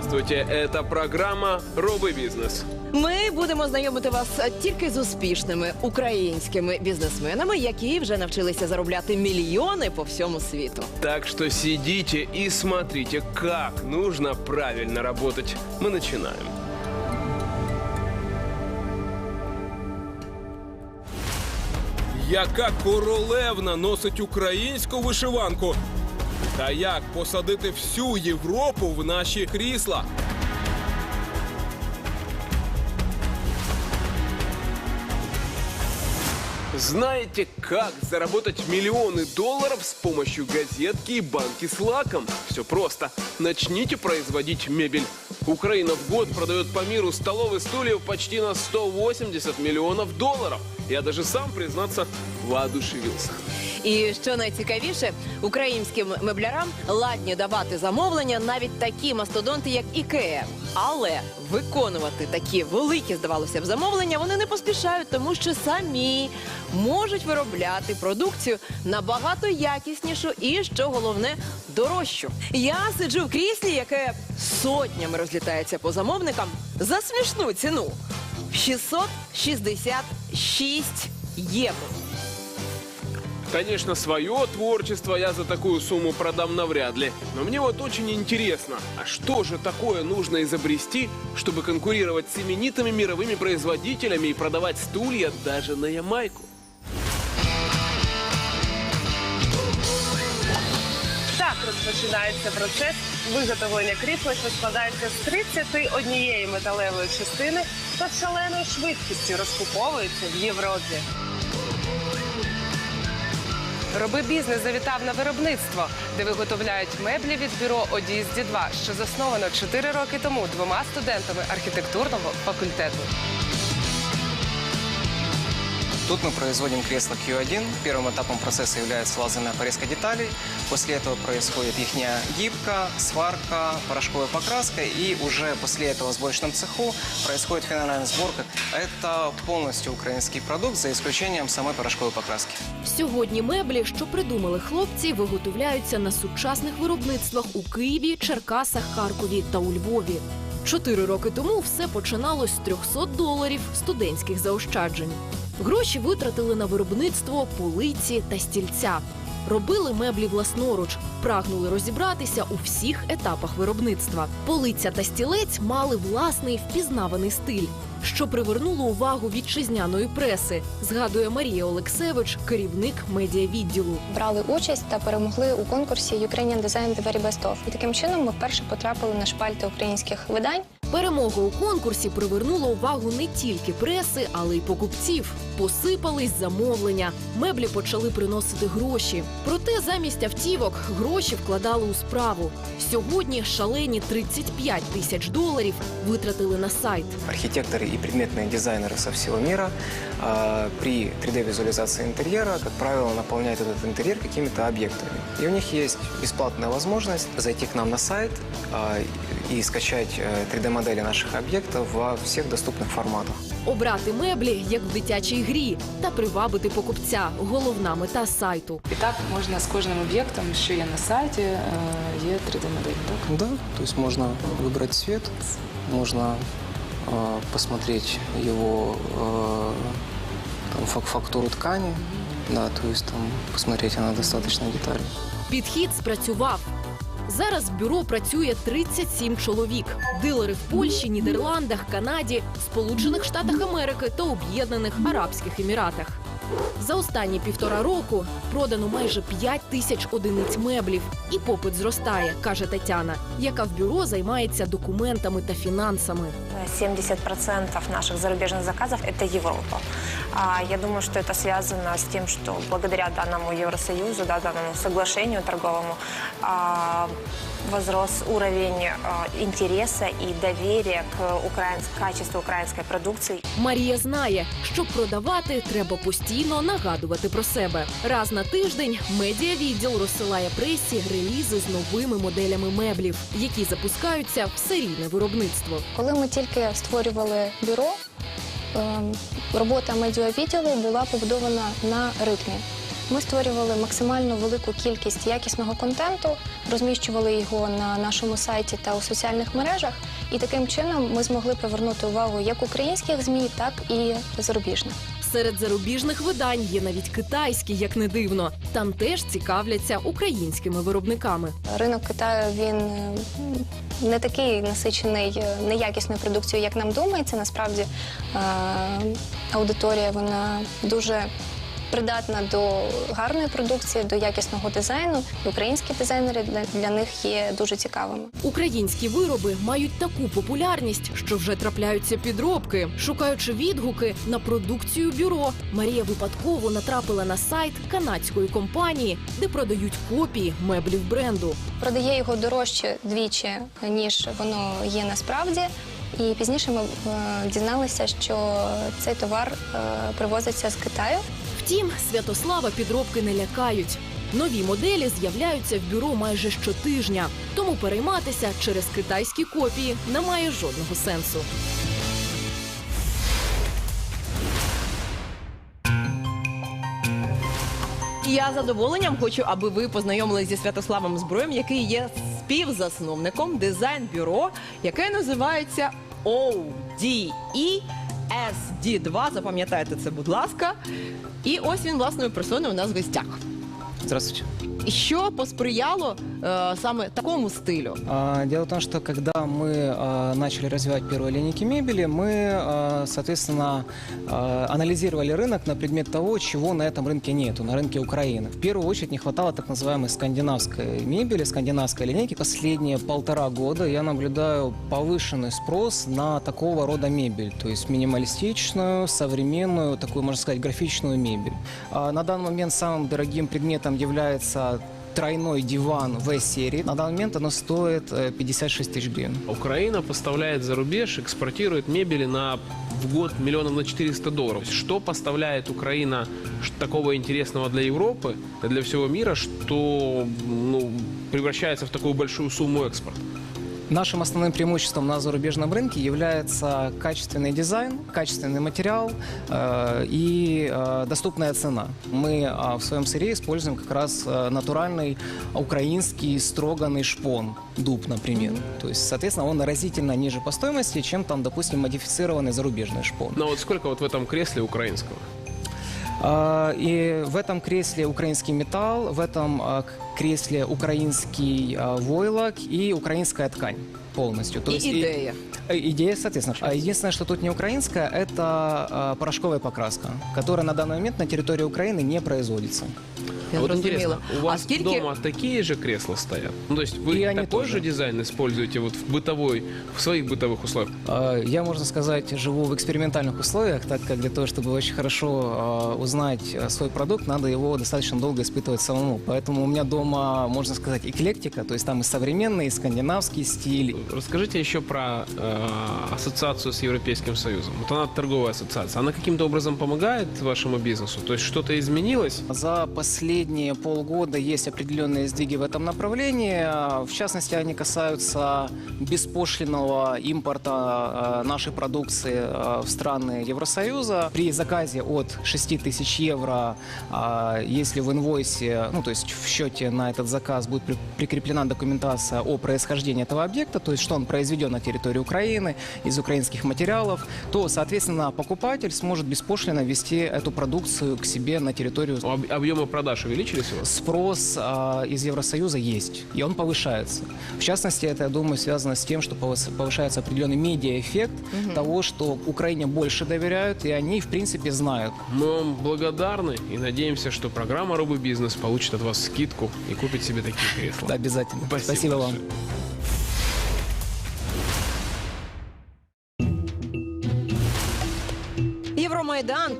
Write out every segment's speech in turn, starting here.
Здравствуйте, это программа «Робый бизнес». Ми будемо знайомити вас тільки з успішними українськими бізнесменами, які вже навчилися заробляти мільйони по всьому світу. Так что сидите и смотрите, как нужно правильно работать. Мы начинаем. Яка королевна носить українську вишиванку? Та як посадити всю Європу в наші крісла? Знаете, как заработать миллионы долларов с помощью газетки и банки с лаком? Все просто. Начните производить мебель. Украина в год продает по миру столов и стульев почти на 180 миллионов долларов. Я даже сам, признаться, воодушевился. І що найцікавіше, українським меблярам ладні давати замовлення навіть такі мастодонти, як Ікея. Але виконувати такі великі, здавалося б, замовлення вони не поспішають, тому що самі можуть виробляти продукцію набагато якіснішу і, що головне, дорожчу. Я сиджу в кріслі, яке сотнями розлітається по замовникам за смішну ціну 666 євро. Конечно, свое творчество я за такую сумму продам навряд ли. Но мне вот очень интересно, а что же такое нужно изобрести, чтобы конкурировать с именитыми мировыми производителями и продавать стулья даже на Ямайку? Так розпочинається процес виготовлення крісла, що складається з 31 металевої частини та з шаленою швидкістю розкуповується в Європі. Роби бізнес завітав на виробництво, де виготовляють меблі від бюро Одіїзді 2 що засновано 4 роки тому двома студентами архітектурного факультету. Тут мы производим кресло Q1. Первым этапом процесса является лазерная порезка деталей. После этого происходит их гибка, сварка, порошковая покраска. И уже после этого в сборочном цеху происходит финальная сборка. Это полностью украинский продукт, за исключением самой порошковой покраски. Сьогодні меблі, що придумали хлопці, виготовляються на сучасних виробництвах у Києві, Черкасах, Харкові та у Львові. Чотири роки тому все починалось з 300 доларів студентських заощаджень. Гроші витратили на виробництво полиці та стільця. Робили меблі власноруч, прагнули розібратися у всіх етапах виробництва. Полиця та стілець мали власний впізнаваний стиль, що привернуло увагу вітчизняної преси, згадує Марія Олексевич, керівник медіавідділу. брали участь та перемогли у конкурсі Ukrainian Design The Very Best Of. І таким чином ми вперше потрапили на шпальти українських видань. Перемога у конкурсі привернула увагу не тільки преси, але й покупців. Посипались замовлення. Меблі почали приносити гроші. Проте замість автівок гроші вкладали у справу. Сьогодні шалені 35 тисяч доларів витратили на сайт. Архитекторы и предметные дизайнеры со всего мира а, при 3D-визуализации интерьера, как правило, наполняют этот интерьер какими-то объектами. И у них есть бесплатная возможность зайти к нам на сайт а, и скачать э, 3D-модели наших объектов во всех доступных форматах. Обрати меблі як в дитячій грі та привабити покупця. Головна мета сайту. І так можна з кожним об'єктом, що є на сайті, е, є 3D-модель. Так? Да, то есть можно выбрать цвет, можно э, посмотреть его э, там, фак- фактуру ткани, да, то есть там посмотреть она достаточно детально. Підхід спрацював. Зараз бюро працює 37 чоловік. Дилери в Польщі, Нідерландах, Канаді, Сполучених Штатах Америки та Об'єднаних Арабських Еміратах. За останні півтора року продано майже 5 тисяч одиниць меблів. І попит зростає, каже Тетяна, яка в бюро займається документами та фінансами. 70% наших зарубежных заказов – это Европа. А Я думаю, что это связано с тем, что благодаря данному Евросоюзу, да, данному соглашению торговому, а, возрос уровень а, интереса и доверия к украинс- качеству украинской продукции. Марія знає, щоб продавати, треба постійно нагадувати про себе. Раз на тиждень медіавідділ розсилає пресі релізи з новими моделями меблів, які запускаються в серійне виробництво. Коли ми тільки створювали бюро, ем, робота медіавідділу була побудована на ритмі. Ми створювали максимально велику кількість якісного контенту, розміщували його на нашому сайті та у соціальних мережах, і таким чином ми змогли привернути увагу як українських змі, так і зарубіжних. Серед зарубіжних видань є навіть китайські, як не дивно. Там теж цікавляться українськими виробниками. Ринок Китаю він е, не такий насичений е, неякісною продукцією, як нам думається. Насправді е, аудиторія вона дуже придатна до гарної продукції, до якісного дизайну. І українські дизайнери для, для них є дуже цікавими. Українські вироби мають таку популярність, що вже трапляються підробки. Шукаючи відгуки на продукцію бюро, Марія випадково натрапила на сайт канадської компанії, де продають копії меблів бренду. Продає його дорожче двічі, ніж воно є насправді. І пізніше ми е, дізналися, що цей товар е, привозиться з Китаю. Втім, Святослава підробки не лякають. Нові моделі з'являються в бюро майже щотижня, тому перейматися через китайські копії немає жодного сенсу. Я задоволенням хочу, аби ви познайомилися зі Святославом Зброєм, який є співзасновником дизайн-бюро, яке називається ODE SD2. Запам'ятайте це, будь ласка. І ось він власною персоною у нас в гостях. Здравствуйте. Що посприяло е, саме такому стилю? А, Дело в том, что когда мы а, начали развивать первые линейки мебели, мы, а, соответственно, а, анализировали рынок на предмет того, чего на этом рынке нету, на рынке Украины. В первую очередь не хватало так называемой скандинавской мебели, скандинавской линейки. Последние полтора года я наблюдаю повышенный спрос на такого рода мебель, то есть минималистичную, современную, такую, можно сказать, графичную мебель. А, На данный момент самым дорогим предметом является тройной диван В-серии. На данный момент оно стоит э, 56 тысяч гривен. Украина поставляет за рубеж, экспортирует мебели на в год миллионов на 400 долларов. Что поставляет Украина ш- такого интересного для Европы, и для всего мира, что ну, превращается в такую большую сумму экспорта? Нашим основным преимуществом на зарубежном рынке является качественный дизайн, качественный материал э, и э, доступная цена. Мы э, в своем сырье используем как раз э, натуральный украинский строганный шпон, дуб, например. То есть, соответственно, он разительно ниже по стоимости, чем там, допустим, модифицированный зарубежный шпон. Но вот сколько вот в этом кресле украинского? А, И в этом кресле украинский металл, в этом а, к- кресле украинский а, войлок и украинская ткань полностью. І ідея. Э, Идея, соответственно. А единственное, что тут не украинская, это а, порошковая покраска, которая на данный момент на территории Украины не производится. Я А вот интересно, у вас а скільки дома такие же кресла стоят? Ну, то есть вы И они такой тоже. же дизайн используете вот в бытовой, в своих бытовых условиях? А, Я, можно сказать, живу в экспериментальных условиях, так как для того, чтобы очень хорошо а, узнать а, свой продукт, надо его достаточно долго испытывать самому. Поэтому у меня дома, можно сказать, эклектика, то есть там и современный, и скандинавский стиль, Расскажите еще про э, ассоциацию с Европейским Союзом. Вот она торговая ассоциация. Она каким-то образом помогает вашему бизнесу? То есть что-то изменилось? За последние полгода есть определенные сдвиги в этом направлении. В частности, они касаются беспошлинного импорта а, нашей продукции а, в страны Евросоюза. При заказе от 6 тысяч евро, если в инвойсе, ну то есть в счете на этот заказ будет при- прикреплена документация о происхождении этого объекта, то есть что он произведен на территории Украины из украинских материалов, то, соответственно, покупатель сможет беспошлино ввести эту продукцию к себе на территорию Об- объемы продаж увеличились у вас? спрос а, из Евросоюза есть, и он повышается. В частности, это, я думаю, связано с тем, что повышается определенный медиаэффект того, что Украине больше доверяют, и они, в принципе, знают. Мы вам благодарны и надеемся, что программа «Робы Бизнес» получит от вас скидку и купит себе такие кресла. Да, обязательно. Спасибо вам.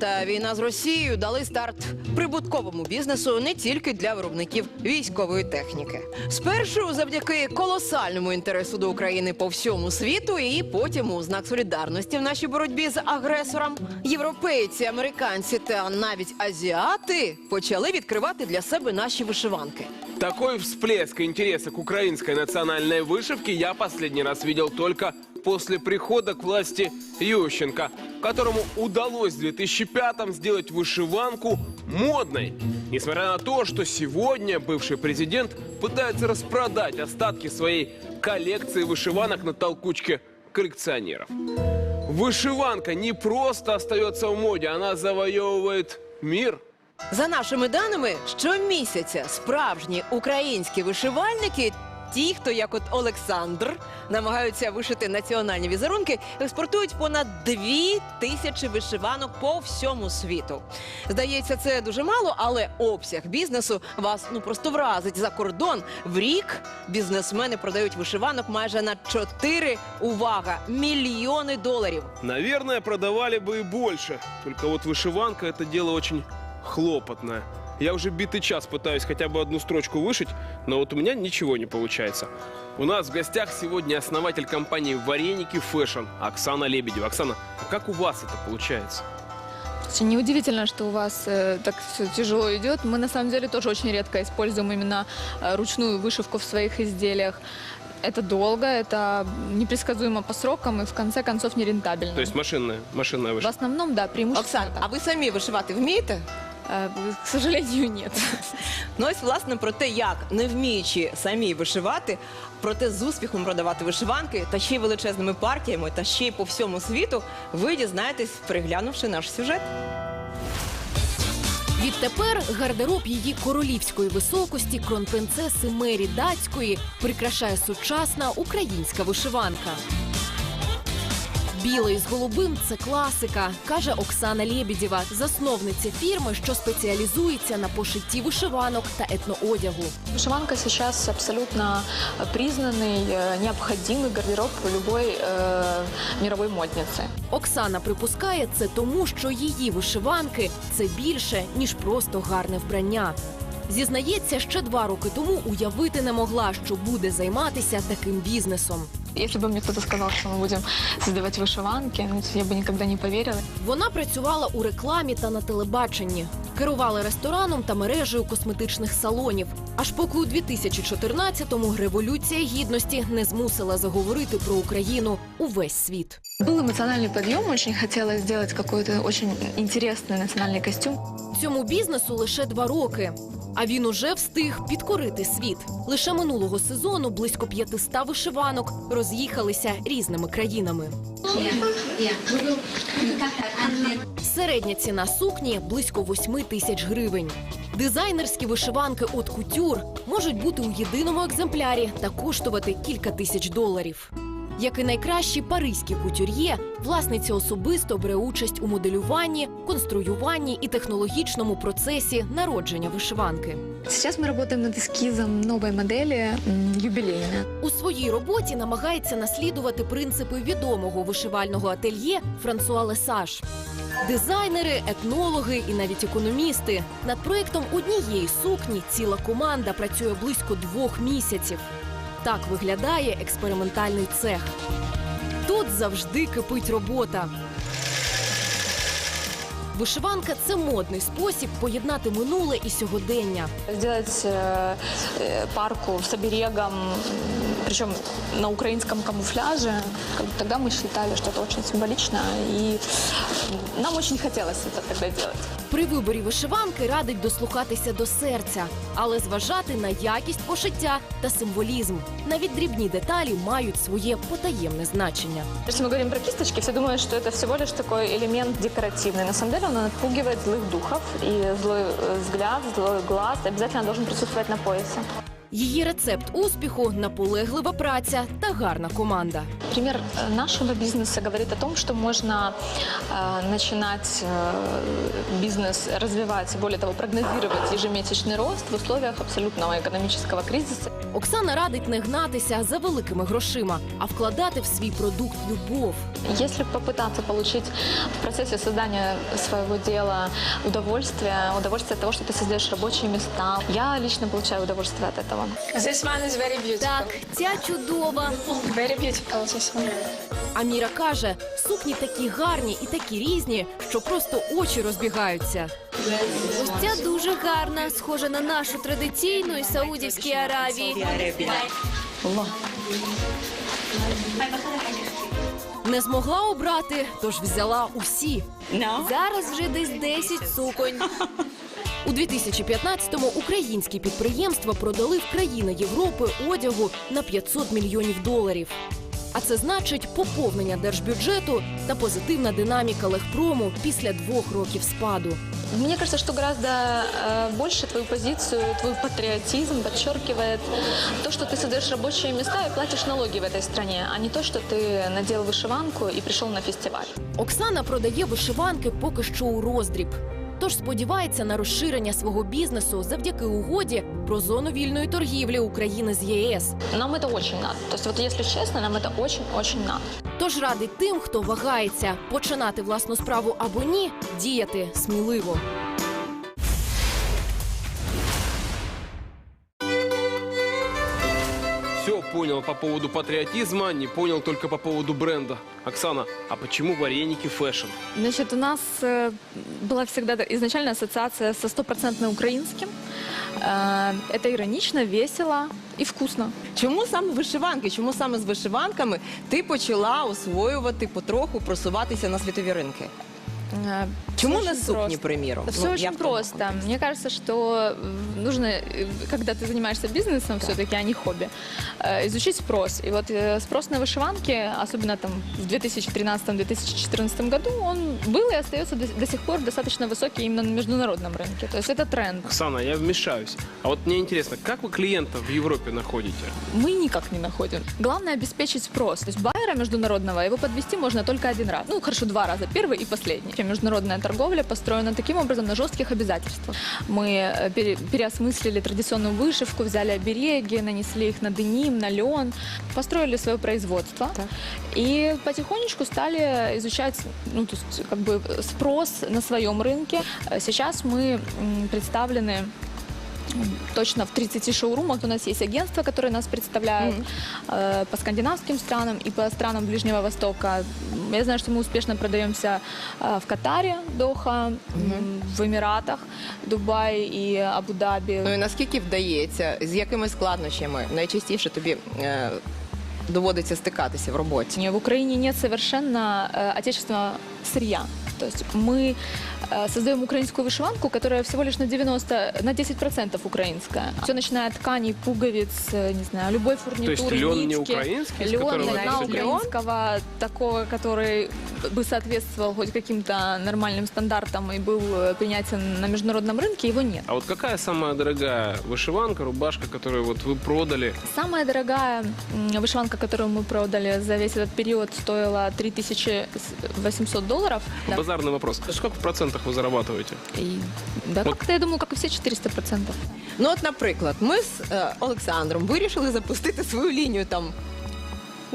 Та війна з Росією дали старт прибутковому бізнесу не тільки для виробників військової техніки. Спершу завдяки колосальному інтересу до України по всьому світу, і потім у знак солідарності в нашій боротьбі з агресором. Європейці, американці та навіть азіати почали відкривати для себе наші вишиванки. Такой всплеск интереса к украинской национальной вышивке я последний раз видел только после прихода к власти Ющенко, которому удалось в 2005-м сделать вышиванку модной. Несмотря на то, что сегодня бывший президент пытается распродать остатки своей коллекции вышиванок на толкучке коллекционеров. Вышиванка не просто остается в моде, она завоевывает мир. За нашими даними, щомісяця справжні українські вишивальники, ті, хто як от Олександр, намагаються вишити національні візерунки, експортують понад дві тисячі вишиванок по всьому світу. Здається, це дуже мало, але обсяг бізнесу вас ну просто вразить за кордон. В рік бізнесмени продають вишиванок майже на 4, увага, мільйони доларів. Наверное, продавали бы и больше. Только вот вышиванка это дело очень хлопотное. Я уже битый час пытаюсь хотя бы одну строчку вышить, но вот у меня ничего не получается. У нас в гостях сегодня основатель компании «Вареники Фэшн» Оксана Лебедева. Оксана, а как у вас это получается? Очень Неудивительно, что у вас э, так все тяжело идет. Мы на самом деле тоже очень редко используем именно э, ручную вышивку в своих изделиях. Это долго, это непредсказуемо по срокам и в конце концов нерентабельно. То есть машинная, машинная в вышивка. основном, да, преимущественно Оксан, а так. ви самі вишивати вмієте? Э, К сожалению, нет. Ну ось власне про те, як не вміючи самі вишивати, проте з успіхом продавати вишиванки та ще й величезними партіями, та ще й по всьому світу, ви дізнаєтесь, переглянувши наш сюжет. Відтепер гардероб її королівської високості кронпринцеси Мері Датської прикрашає сучасна українська вишиванка. Білий з голубим це класика, каже Оксана Лєбідєва, засновниця фірми, що спеціалізується на пошитті вишиванок та етноодягу. Вышиванка сейчас абсолютно признанный, э, необходимый гардероб любой э, мировой модницы. Оксана припускає це тому, що її вишиванки це більше ніж просто гарне вбрання. Зізнається, ще два роки тому уявити не могла, що буде займатися таким бізнесом. Если бы мне кто-то сказал, что мы будем создавать вышиванки, ну, я бы никогда не поверила. Вона працювала у рекламі та на телебаченні, керувала рестораном та мережею косметичних салонів. Аж поки у 2014-му революція гідності не змусила заговорити про Україну увесь світ. Был эмоциональный подъем, очень хотелось сделать какой-то очень интересный национальный костюм. Цьому бізнесу лише два роки. А він уже встиг підкорити світ. Лише минулого сезону близько 500 вишиванок роз'їхалися різними країнами. Середня ціна сукні близько 8 тисяч гривень. Дизайнерські вишиванки от кутюр можуть бути у єдиному екземплярі та коштувати кілька тисяч доларів. Як і найкращі паризькі кутюр'є, власниця особисто бере участь у моделюванні, конструюванні і технологічному процесі народження вишиванки. Сейчас мы работаем над эскизом новой модели м, юбилейной. У своїй роботі намагається наслідувати принципи відомого вишивального ательє Франсуа Лесаж. Дизайнери, етнологи і навіть економісти над проєктом однієї сукні ціла команда працює близько двох місяців. Так виглядає експериментальний цех. Тут завжди кипить робота. Вишиванка це модний спосіб поєднати минуле і сьогодення. Сделать э, э, парку с оберегом, причем на украинском камуфляже. Как бы Тогда мы считали, что это очень символично, и нам очень хотелось это тогда делать. При виборі вишиванки радить дослухатися до серця, але зважати на якість пошиття та символізм. Навіть дрібні деталі мають своє потаємне значення. Если мы говорим про кисточки, все думают, что это всего лишь такой элемент декоративный. На самом деле он отпугивает злых духов, и злой э, взгляд, злой глаз обязательно должен присутствовать на поясе. Її рецепт успіху наполеглива праця та гарна команда. Пример э, нашего бизнеса говорит о том, что можно э, начинать э, бизнес развивать, более того, прогнозировать ежемесячный рост в условиях абсолютного экономического кризиса. Оксана радить не гнатися за великими грошима, а вкладати в свій продукт любов. Если попытаться получить в процессе создания своего дела удовольствие, удовольствие от того, что ты создаешь рабочие места, я лично получаю удовольствие от этого. This one is very beautiful. Так, ця чудова. Very beautiful, this one. Аміра каже, сукні такі гарні і такі різні, що просто очі розбігаються. Ось ця дуже гарна, схожа на нашу традиційну із Саудівській Аравії. Не змогла обрати, тож взяла усі. Зараз вже десь 10 суконь. У 2015-му українські підприємства продали в країни Європи одягу на 500 мільйонів доларів. А це значить поповнення держбюджету та позитивна динаміка легпрому після двох років спаду. Мне кажется, что гораздо э, больше твою позицию, твой патриотизм подчеркивает то, что ты создаешь рабочие места и платишь налоги в этой стране, а не то, что ты надел вышиванку и пришел на фестиваль. Оксана продає вишиванки поки що у роздріб. Тож сподівається на розширення свого бізнесу завдяки угоді про зону вільної торгівлі України з ЄС. Нам це дуже надо. То есть вот если честно, нам це дуже-дуже надо. Тож радить тим, хто вагається починати власну справу або ні, діяти сміливо. понял по поводу патриотизма, не понял только по поводу бренда. Оксана, а почему вареники фэшн? Значит, у нас э, была всегда изначально ассоциация со стопроцентно украинским. Э, Это иронично, весело и вкусно. Чому саме вишиванки? Чому саме з вишиванками ти почала освоювати потроху просуватися на світові ринки? Э, Чому всё не очень сукні, просто. приміром? Все Ну, я очень в тому просто. контексті. Мне кажется, что э, нужно, э, когда ты занимаешься бизнесом, все-таки, а не хобби, э, изучить спрос. И вот э, спрос на вышиванки, особенно там в 2013-2014 году, он был и остается до, до сих пор достаточно высокий именно на международном рынке. То есть это тренд. Оксана, я вмешаюсь. А вот мне интересно, как вы клиентов в Европе находите? Мы никак не находим. Главное обеспечить спрос. То есть байера международного его подвести можно только один раз. Ну, хорошо, два раза. Первый и последний. Международная торговля построена таким образом на жестких обязательствах. Мы э, пере- переосмыслили традиционную вышивку, взяли обереги, нанесли их на деним, на лен, построили свое производство. И потихонечку стали изучать ну, то есть, как бы спрос на своем рынке. Э, Сейчас мы м, представлены точно в 30 шоурумах. У нас есть агентства, которые нас представляют э, по скандинавским странам и по странам Ближнего Востока. М, Я знаю, что мы успешно продаемся э, в Катаре, Доха, м, в Эмиратах, Дубай и Абу-Даби. Ну і наскільки вдається, з якими складнощами найчастіше тобі е, доводиться стикатися в роботі? Не, В Украине нет совершенно э, отечественного сырья. То есть мы э, создаем украинскую вышиванку, которая всего лишь на 90, на 10% украинская. Все начиная от тканей, пуговиц, э, не знаю, любой фурнитуры, То есть лен не нитки. украинский, Лен не знаю, всё делается? украинского, такого, который бы соответствовал хоть каким-то нормальным стандартам и был э, принятен на международном рынке, его нет. А вот какая самая дорогая вышиванка, рубашка, которую вот вы продали? Самая дорогая вышиванка, которую мы продали за весь этот период, стоила 3800 долларов. Да. Базарный вопрос. Сколько в процентах вы зарабатываете? И, да, Вот. как-то, я думаю, как и все, 400%. Ну, от, наприклад, ми з е, Олександром вирішили запустити свою лінію там.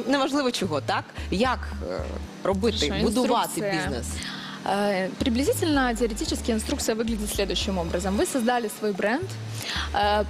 Неважливо чого, так? Як е, робити, Хорошо, будувати інструкція. бізнес? Э, Приблизительно теоретически инструкция выглядит следующим образом. Вы создали свой бренд, э,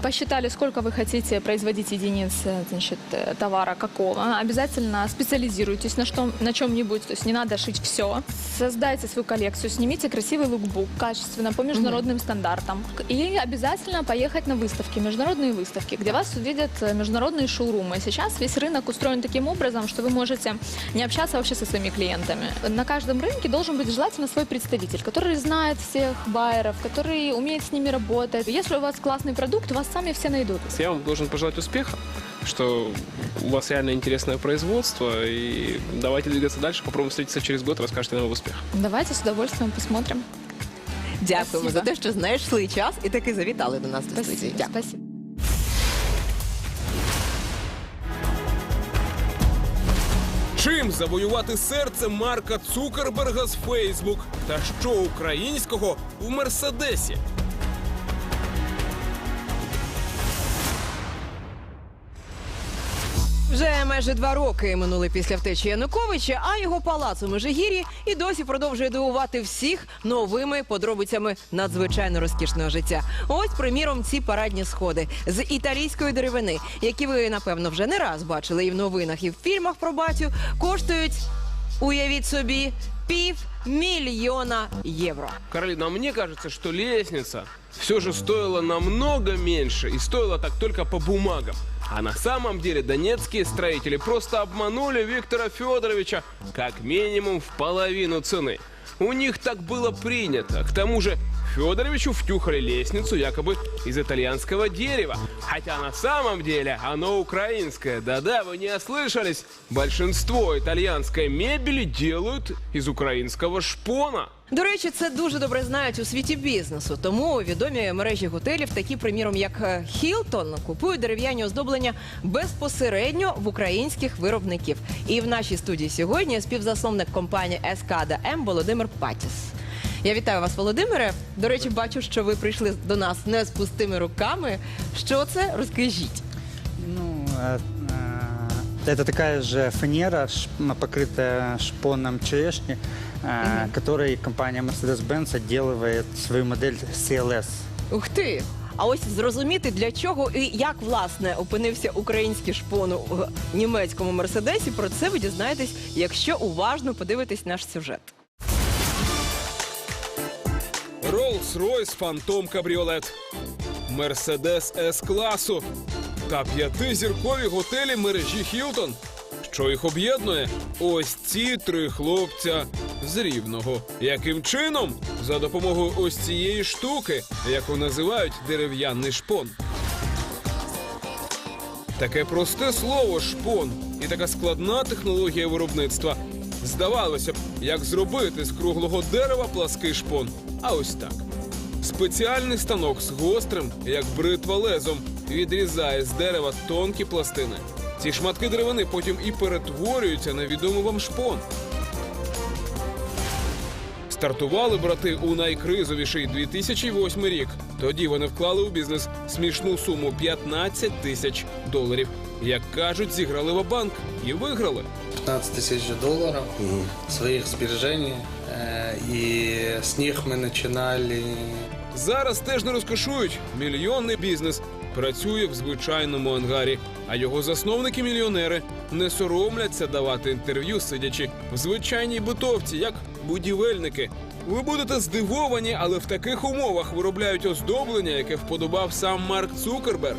посчитали, сколько вы хотите производить единиц э, значит, э, товара какого. Обязательно специализируйтесь на, что, на чем-нибудь, то есть не надо шить все. Создайте свою коллекцию, снимите красивый лукбук, качественно, по международным стандартам. И обязательно поехать на выставки, международные выставки, где вас увидят э, международные шоурумы. Сейчас весь рынок устроен таким образом, что вы можете не общаться вообще со своими клиентами. На каждом рынке должен быть желательно свой представитель, который знает всех байеров, который умеет с ними работать. Если у вас классный продукт, вас сами все найдут. Я вам должен пожелать успеха, что у вас реально интересное производство, и давайте двигаться дальше, попробуем встретиться через год, расскажете нам об успехах. Давайте с удовольствием посмотрим. Дякуємо Спасибо. за те, що знайшли час і таки завітали до нас до студії. Дякую. Спасибо. Чим завоювати серце Марка Цукерберга з Фейсбук? Та що українського в Мерседесі? Вже майже два роки минули після втечі Януковича, а його палац у Межигір'ї і досі продовжує дивувати всіх новими подробицями надзвичайно розкішного життя. Ось, приміром, ці парадні сходи з італійської деревини, які ви напевно вже не раз бачили і в новинах, і в фільмах про батю, коштують, уявіть собі, пів мільйона євро. Каролина, а мне кажется, что лестница все же стоила намного меньше и стоила так только по бумагам. А на самом деле донецкие строители просто обманули Виктора Федоровича как минимум в половину цены. У них так было принято. К тому же Федоровичу втюхали лестницу якобы из итальянского дерева. Хотя на самом деле оно украинское. Да-да, вы не ослышались. Большинство итальянской мебели делают из украинского шпона. До речі, це дуже добре знають у світі бізнесу. Тому відомі мережі готелів, такі, приміром, як Хілтон, купують дерев'яні оздоблення безпосередньо в українських виробників. І в нашій студії сьогодні співзасновник компанії Ескада М Володимир Патіс. Я вітаю вас, Володимире. До речі, бачу, що ви прийшли до нас не з пустими руками. Що це? Розкажіть. Ну, э, это такая же фанера, ш- м, покрытая шпоном черешни, э, которой компания Mercedes-Benz отделывает свою модель CLS. Ух ти! А ось зрозуміти для чого і як власне опинився український шпон в німецькому мерседесі. Про це ви дізнаєтесь, якщо уважно подивитесь наш сюжет. Rolls-Royce Phantom Кабріолет, Мерседес С-класу та п'ятизіркові готелі мережі Хілтон. Що їх об'єднує? Ось ці три хлопця з рівного. Яким чином? За допомогою ось цієї штуки, яку називають дерев'яний шпон. Таке просте слово шпон і така складна технологія виробництва. Здавалося б, як зробити з круглого дерева плаский шпон. А ось так. Спеціальний станок з гострим, як бритва лезом, відрізає з дерева тонкі пластини. Ці шматки деревини потім і перетворюються на відомий вам шпон. Стартували брати у найкризовіший 2008 рік. Тоді вони вклали у бізнес смішну суму 15 тисяч доларів. Як кажуть, зіграли в банк і виграли. 15 тысяч долларов своих сбережений. Э, И с них мы начинали Зараз теж не розкошують. Мільйонний бізнес працює в звичайному ангарі, а його засновники-мільйонери не соромляться давати інтерв'ю, сидячи в звичайній битовці, як будівельники. Ви будете здивовані, але в таких умовах виробляють оздоблення, яке вподобав сам Марк Цукерберг.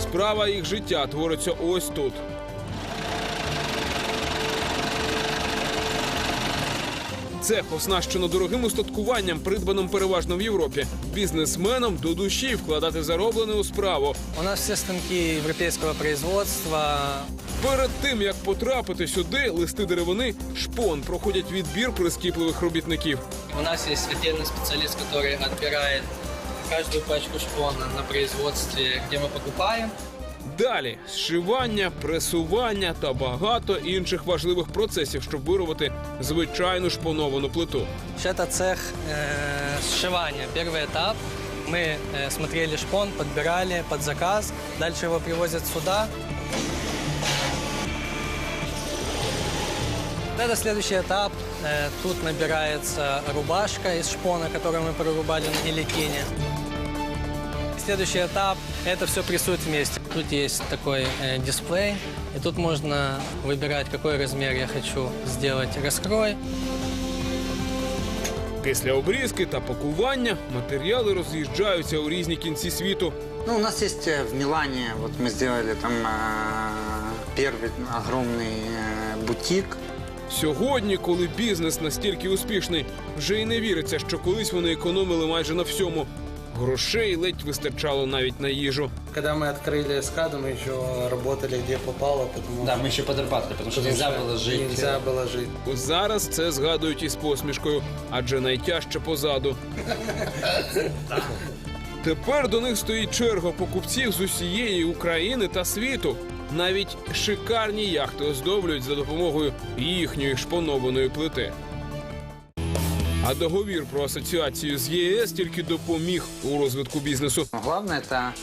Справа їх життя твориться ось тут. Цех оснащено дорогим устаткуванням, придбаним переважно в Європі. Бізнесменам до душі вкладати зароблене у справу. У нас все станки европейского производства. Перед тим як потрапити сюди, листи деревини шпон проходять відбір прискіпливих робітників. У нас есть отдельный специалист, который отбирает каждую пачку шпона на производстве, где мы покупаем. Далі зшивання, пресування та багато інших важливих процесів, щоб виробити звичайну шпоновану плиту. Это цех э, сшивания. Первый этап. Мы э, смотрели шпон, подбирали под заказ. Дальше его привозят сюда. Это следующий этап. Э, тут набирается рубашка из шпона, которую мы прорубали на гильотине. Следующий этап – это все прессует вместе. Тут есть такой э, дисплей, и тут можно выбирать, какой размер я хочу сделать раскрой. Після обрізки та пакування матеріали роз'їжджаються у різні кінці світу. Ну, у нас есть э, в Милане, вот мы сделали там э, первый огромный э, бутик. Сьогодні, коли бізнес настільки успішний, вже й не віриться, що колись вони економили майже на всьому. Грошей ледь вистачало навіть на їжу. Когда мы открыли эскаду, мы еще работали где попало, потому Да, мы еще подрабатывали, потому что нельзя было жить. Нельзя было жить. Зараз це згадують із посмішкою, адже найтяжче позаду. Тепер до них стоїть черга покупців з усієї України та світу. Навіть шикарні яхти оздоблюють за допомогою їхньої шпонованої плити. А договір про асоціацію з ЄС тільки допоміг у розвитку бізнесу. Главное это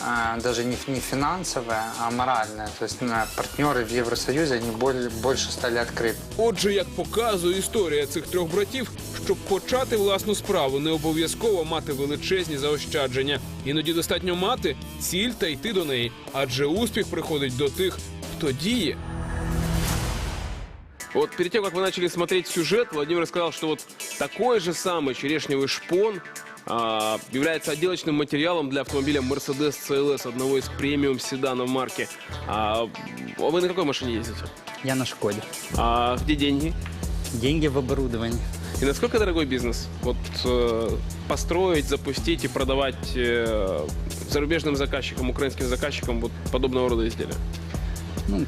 э, даже не, не финансовое, а моральное. То есть э, партнеры в Евросоюзе, они более, больше стали открыты. Отже, як показує історія цих трьох братів, щоб почати власну справу, не обов'язково мати величезні заощадження. Іноді достатньо мати ціль та йти до неї, адже успіх приходить до тих, хто діє. Вот перед тем, как вы начали смотреть сюжет, Владимир сказал, что вот такой же самый черешневый шпон а, является отделочным материалом для автомобиля Mercedes CLS, одного из премиум седанов марки. А вы на какой машине ездите? Я на Шкоде. А где деньги? Деньги в оборудовании. И насколько дорогой бизнес? Вот э, построить, запустить и продавать э, зарубежным заказчикам, украинским заказчикам вот подобного рода изделия? Ну,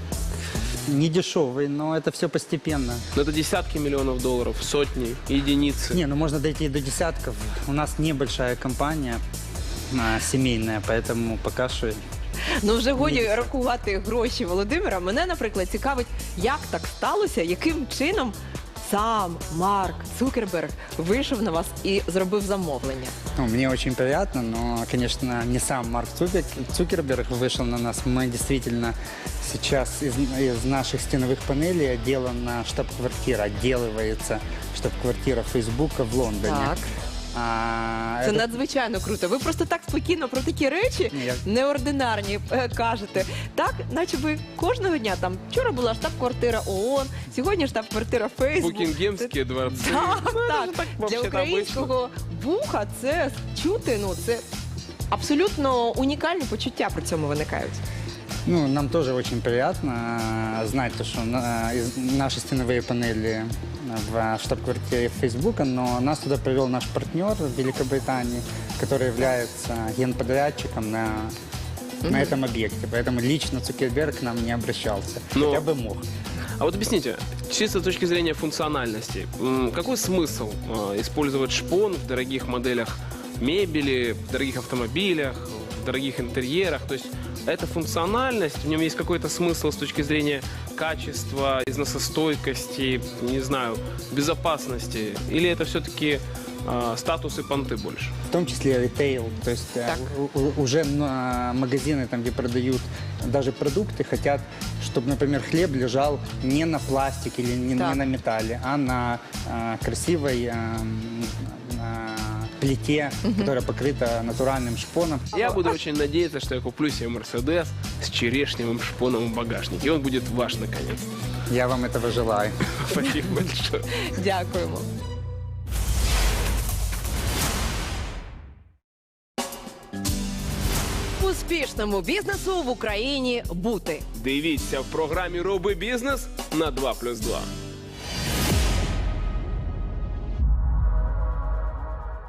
не дешевый, но это все постепенно. Но это десятки миллионов долларов, сотни, единицы. Не, ну можно дойти до десятков. У нас небольшая компания а, семейная, поэтому пока что Ну вже годі рахувати гроші Володимира. Мене, наприклад, цікавить, як так сталося, яким чином сам Марк Цукерберг вийшов на вас і зробив замовлення. Ну, мне очень приятно, но, конечно, не сам Марк Цукер- Цукерберг вышел на нас. Мы действительно сейчас из, из наших стеновых панелей отделана штаб-квартира, отделывается штаб-квартира Фейсбука в Лондоне. Так. А, Це это- надзвичайно круто. Ви просто так спокійно про такі речі Ні, я- неординарні е, кажете. Так, наче ви кожного дня там вчора була штаб-квартира ООН, сьогодні штаб-квартира Фейсбук. Букингемские дворцы. Так, так. Для вообще-то українського вуха це чути, ну це абсолютно унікальні почуття при цьому виникають. Ну, нам тоже очень приятно а, знать, то, что наши стеновые панели в штаб-квартире Фейсбука, но нас туда привел наш партнер в Великобритании, который является генподрядчиком на, на этом объекте. Поэтому лично Цукерберг к нам не обращался. Но- Хотя бы мог. А вот объясните, чисто с точки зрения функциональности, какой смысл э, использовать шпон в дорогих моделях мебели, в дорогих автомобилях, в дорогих интерьерах? То есть это функциональность, в нем есть какой-то смысл с точки зрения качества, износостойкости, не знаю, безопасности? Или это все-таки статус и понты больше? В том числе ритейл, то есть э, у- уже магазины, там, где продают даже продукты, хотят, чтобы, например, хлеб лежал не на пластике или не, не Так. на металле, а на э, красивой э, плите, которая покрыта натуральным шпоном. Я буду очень надеяться, что я куплю себе Мерседес с черешневым шпоном в багажнике. И он будет ваш наконец. Я вам этого желаю. Спасибо большое. Дякуємо. Успішному бізнесу в Україні бути. Дивіться в програмі Роби бізнес на 2+,2.